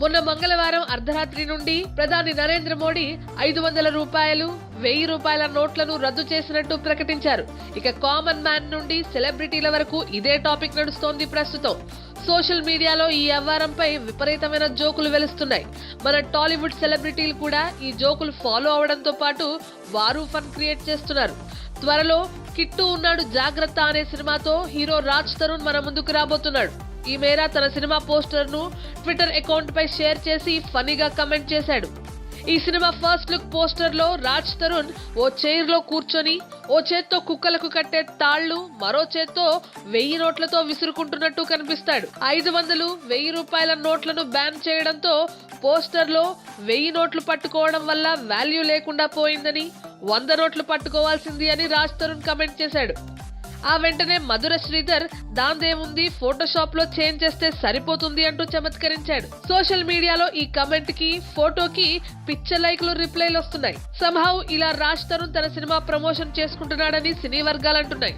మొన్న మంగళవారం అర్ధరాత్రి నుండి ప్రధాని నరేంద్ర మోడీ ఐదు వందల రూపాయలు వెయ్యి రూపాయల నోట్లను రద్దు చేసినట్టు ప్రకటించారు. ఇక కామన్ మ్యాన్ నుండి సెలబ్రిటీల వరకు ఇదే టాపిక్ నడుస్తోంది ప్రస్తుతం. సోషల్ మీడియాలో ఈ వ్యవహారంపై విపరీతమైన జోకులు వెలుస్తున్నాయి. మన టాలీవుడ్ సెలబ్రిటీలు కూడా ఈ జోకులు ఫాలో అవడంతో పాటు వారు ఫన్ క్రియేట్ చేస్తున్నారు. త్వరలో కిట్టు ఉన్నాడు జాగ్రత్త అనే సినిమాతో హీరో రాజ్ తరుణ్ మన ముందుకు రాబోతున్నాడు. ఈ మేర తన సినిమా పోస్టర్ను ట్విట్టర్ అకౌంట్ పై షేర్ చేసి ఫనీగా కమెంట్ చేశాడు. ఈ సినిమా ఫస్ట్ లుక్ పోస్టర్లో రాజ్ తరుణ్ ఓ చైర్లో కూర్చొని ఓ చేత్తో కుక్కలకు కట్టే తాళ్ళు మరో చేత్తో వెయ్యి నోట్లతో విసురుకుంటున్నట్టు కనిపిస్తాడు. ఐదు వందలు వెయ్యి రూపాయల నోట్లను బ్యాన్ చేయడంతో పోస్టర్లో వెయ్యి నోట్లు పట్టుకోవడం వల్ల వాల్యూ లేకుండా పోయిందని వంద నోట్లు పట్టుకోవాల్సింది అని రాజ్ తరుణ్ కమెంట్ చేశాడు. ఆ వెంటనే మధుర శ్రీధర్ దాందేముంది ఫోటోషాప్లో చేంజ్ చేస్తే సరిపోతుంది అంటూ చమత్కరించాడు. సోషల్ మీడియాలో ఈ కమెంట్కి ఫోటోకి పిచ్చ లైక్లు రిప్లైలు వస్తున్నాయి. సంహావ్ ఇలా రాజ్ తరుణ్ తన సినిమా ప్రమోషన్ చేసుకుంటున్నాడని సినీ వర్గాలు అంటున్నాయి.